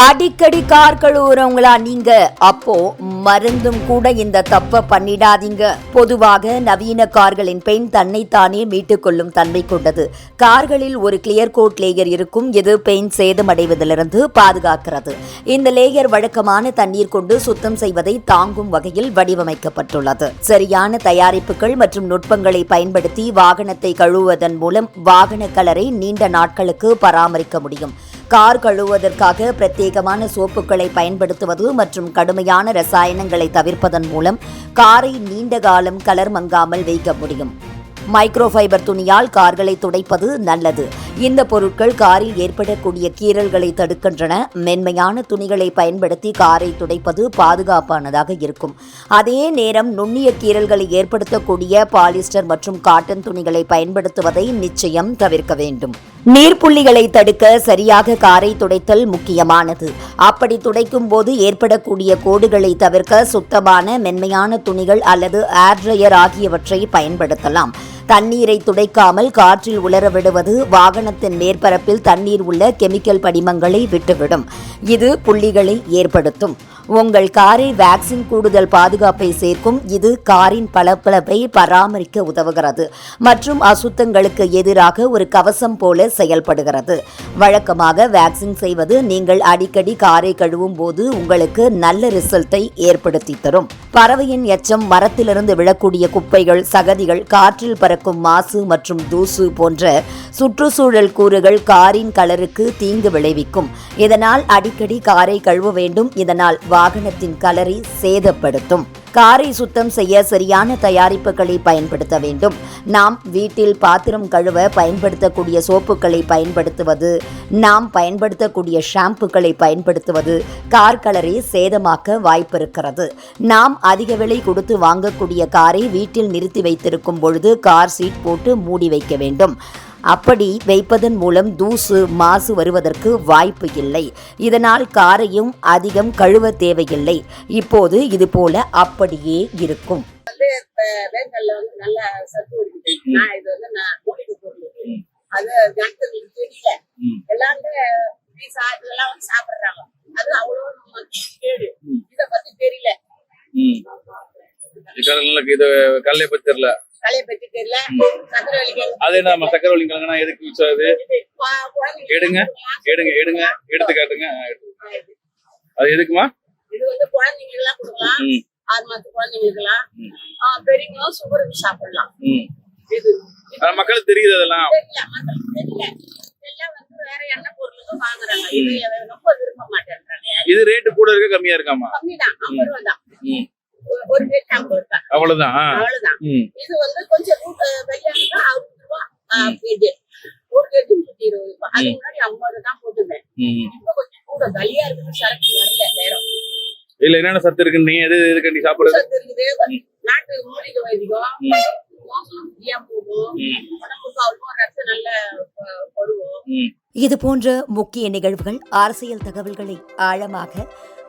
அடிக்கடி கார் கழுவுறவங்களா நீங்க? அப்போ மருந்தும் கூட இந்த தப்ப பண்ணிடாதீங்க. பொதுவாக நவீன கார்களின் பெண் தன்னைத்தானே மீட்டுக் கொள்ளும் தன்மை கொண்டது. கார்களில் ஒரு கிளியர் கோட் லேயர் இருக்கும். இது பெயிண்ட் சேதமடைவதிலிருந்து பாதுகாக்கிறது. இந்த லேயர் வழக்கமான தண்ணீர் கொண்டு சுத்தம் செய்வதை தாங்கும் வகையில் வடிவமைக்கப்பட்டுள்ளது. சரியான தயாரிப்புகள் மற்றும் நுட்பங்களை பயன்படுத்தி வாகனத்தை கழுவுவதன் மூலம் வாகன கலரை நீண்ட நாட்களுக்கு பராமரிக்க முடியும். கார் கழுவுவதற்காக பிரத்யேகமான சோப்புகளை பயன்படுத்துவது மற்றும் கடுமையான ரசாயனங்களை தவிர்ப்பதன் மூலம் காரை நீண்ட காலம் கலர் மங்காமல் வைக்க முடியும். மைக்ரோஃபைபர் துணியால் கார்களை துடைப்பது நல்லது. இந்த பொருட்கள் காரில் ஏற்படக்கூடிய கீறல்களை தடுக்கின்றன. மென்மையான துணிகளை பயன்படுத்தி காரை துடைப்பது பாதுகாப்பானதாக இருக்கும். அதே நேரம் நுண்ணிய கீறல்களை ஏற்படுத்தக்கூடிய பாலிஸ்டர் மற்றும் காட்டன் துணிகளை பயன்படுத்துவதை நிச்சயம் தவிர்க்க வேண்டும். நீர்ப்புள்ளிகளை தடுக்க சரியாக காரை துடைத்தல் முக்கியமானது. அப்படி துடைக்கும் போது ஏற்படக்கூடிய கோடுகளை தவிர்க்க சுத்தமான மென்மையான துணிகள் அல்லது ஏர் ட்ரையர் ஆகியவற்றை பயன்படுத்தலாம். தண்ணீரை துடைக்காமல் காற்றில் உலர விடுவது வாகனத்தின் மேற்பரப்பில் தண்ணீர் உள்ள கெமிக்கல் படிமங்களை விட்டுவிடும். இது புள்ளிகளை ஏற்படுத்தும். உங்கள் காரில் வேக்சின் கூடுதல் பாதுகாப்பை சேர்க்கும். இது காரின் பளபளப்பை பராமரிக்க உதவுகிறது மற்றும் அசுத்தங்களுக்கு எதிராக ஒரு கவசம் போல செயல்படுகிறது. வழக்கமாக வேக்சின் செய்வது நீங்கள் அடிக்கடி காரை கழுவும் போது உங்களுக்கு நல்ல ரிசல்ட்டை ஏற்படுத்தி தரும். பறவையின் எச்சம் மரத்திலிருந்து விழக்கூடிய குப்பைகள் சகதிகள் காற்றில் பறக்கும் மாசு மற்றும் தூசு போன்ற சுற்றுச்சூழல் கூறுகள் காரின் கலருக்கு தீங்கு விளைவிக்கும். இதனால் அடிக்கடி காரை கழுவ வேண்டும். இதனால் வாகனத்தின் கலரை சேதப்படுத்தும். காரை சுத்தம் செய்ய சரியான தயாரிப்புகளை பயன்படுத்த வேண்டும். நாம் வீட்டில் பாத்திரம் கழுவ பயன்படுத்தக்கூடிய சோப்புகளை பயன்படுத்துவது நாம் பயன்படுத்தக்கூடிய ஷாம்புகளை பயன்படுத்துவது கார் கலரை சேதமாக்க வாய்ப்பிருக்கிறது. நாம் அதிக விலை கொடுத்து வாங்கக்கூடிய காரை வீட்டில் நிறுத்தி வைத்திருக்கும் பொழுது கார் சீட் போட்டு மூடி வைக்க வேண்டும். அப்படி வைப்பதன் மூலம் தூசு மாசு வருவதற்கு வாய்ப்பு இல்லை. இதனால் காரையும் அதிகம் கழுவ தேவையில்லை. இப்போது இது போல அப்படியே இருக்கும். இது அது தெரியல. எல்லாருமே பீஸா இதெல்லாம் வந்து சாப்பிடுறாங்க. அது அவ்வளவு நமக்கு கேடு. இத பத்தி தெரியல. இது இது கடலை பத்தி தெரியல. கலையை பத்தி தெரியல சக்கரை வலிக்கு அது என்ன சக்கரை வள்ளி கிழங்குனா எதுக்கு யூஸ் ஆகுது? எடுங்க எடுங்க எடுங்க. எடுத்து காட்டுங்க. அது எதுக்குமா? இது வந்து குழந்தைங்க எல்லாம் கொடுக்கலாம் ஆறு மாசத்து குழந்தைங்களுக்குலாம் ம். ஆ, பெரியவங்க சுகருக்கு சாப்பிடலாம். மக்களுக்கு தெரியுது அதெல்லாம். இது ரேட்டு கூட இருக்க? கம்மியா இருக்காமா? கம்மிதான் ஐம்பது ரூபா தான் ம். ஒரு- பேர் ஐம்பது அவ்வளவுதான். அவ்வளவுதான். இது வந்து கொஞ்சம் ரூட் இருந்தா அறுபது ரூபா கேஜி ஒரு கேஜி நூத்தி இருபது ரூபா. அது முன்னாடி ஐம்பது தான் போட்டுருந்தேன். இப்ப கொஞ்சம் கூட கலியா இருக்குது சரக்கு வரல நேரம். இதுல என்னென்ன சத்து இருக்கு நீ எது எதுக்கு நீ சாப்பிடுறது? சத்து இருக்குது. நாட்டு மூலிகை வைதிகம் இது போன்ற முக்கிய நிகழ்வுகள் அரசியல் தகவல்களை ஆழமாக